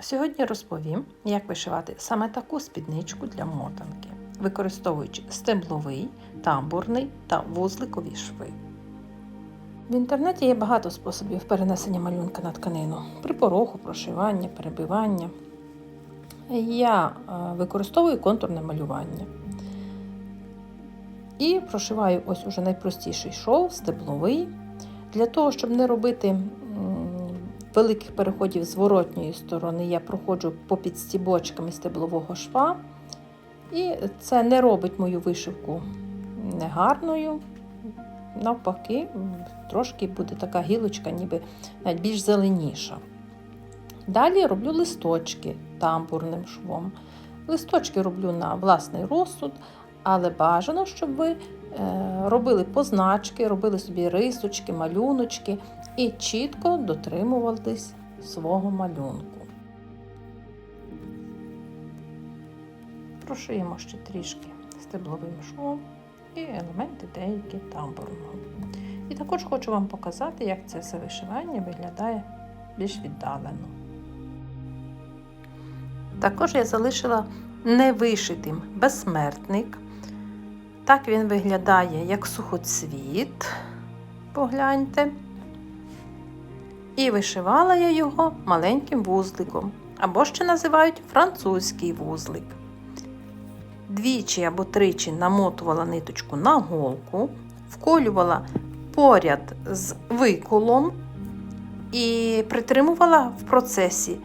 Сьогодні розповім, як вишивати саме таку спідничку для мотанки, використовуючи стебловий, тамбурний та вузликові шви. В інтернеті є багато способів перенесення малюнка на тканину при пороху, прошивання, перебивання. Я е, використовую контурне малювання. І прошиваю ось уже найпростіший шов, стебловий. Для того, щоб не робити великих переходів з воротньої сторони, я проходжу попід стібочками стеблового шва. І це не робить мою вишивку негарною. Навпаки, трошки буде така гілочка, ніби навіть більш зеленіша. Далі роблю листочки тамбурним швом. Листочки роблю на власний розсуд, але бажано, щоб ви е, робили позначки, робили собі рисочки, малюночки і чітко дотримувались свого малюнку. Прошиємо ще трішки стебловим швом і елементи деякі тамбурного. І також хочу вам показати, як це все вишивання виглядає більш віддалено. Також я залишила невишитим безсмертник. Так він виглядає як сухоцвіт. Погляньте. І вишивала я його маленьким вузликом, або ще називають французький вузлик. Двічі або тричі намотувала ниточку на голку, вколювала поряд з виколом і притримувала в процесі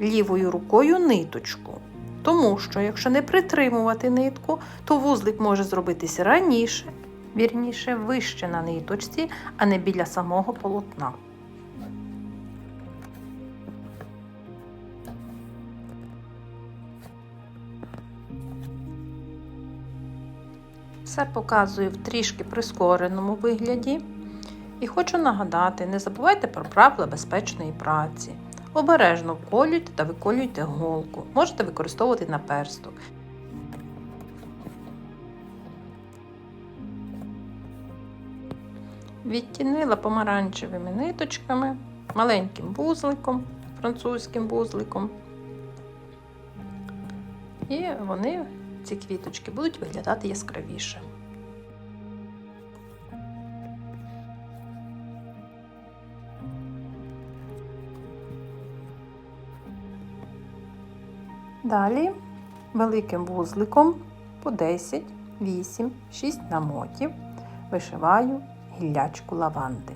лівою рукою ниточку. Тому що, якщо не притримувати нитку, то вузлик може зробитися раніше, вірніше вище на ниточці, а не біля самого полотна. Все показую в трішки прискореному вигляді. І хочу нагадати: не забувайте про правила безпечної праці. Обережно вколюйте та виколюйте голку. Можете використовувати наперсток. Відтінила помаранчевими ниточками, маленьким вузликом, французьким вузликом. І вони, ці квіточки, будуть виглядати яскравіше. Далі великим вузликом по 10, 8, 6 намотів вишиваю гіллячку лаванди.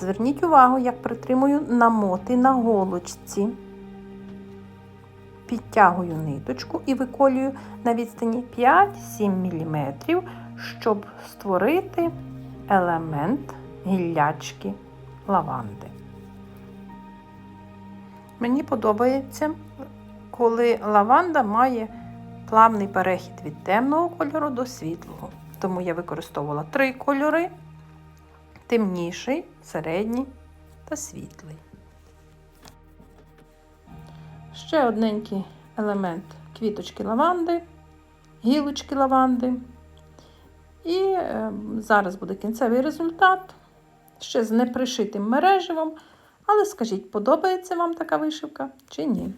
Зверніть увагу, як притримую намоти на голочці. Підтягую ниточку і виколюю на відстані 5-7 мм, щоб створити елемент гіллячки лаванди. Мені подобається коли лаванда має плавний перехід від темного кольору до світлого. Тому я використовувала три кольори: темніший, середній та світлий. Ще одненький елемент квіточки лаванди, гілочки лаванди. І е, зараз буде кінцевий результат. Ще з непришитим мереживом. Але скажіть, подобається вам така вишивка чи ні?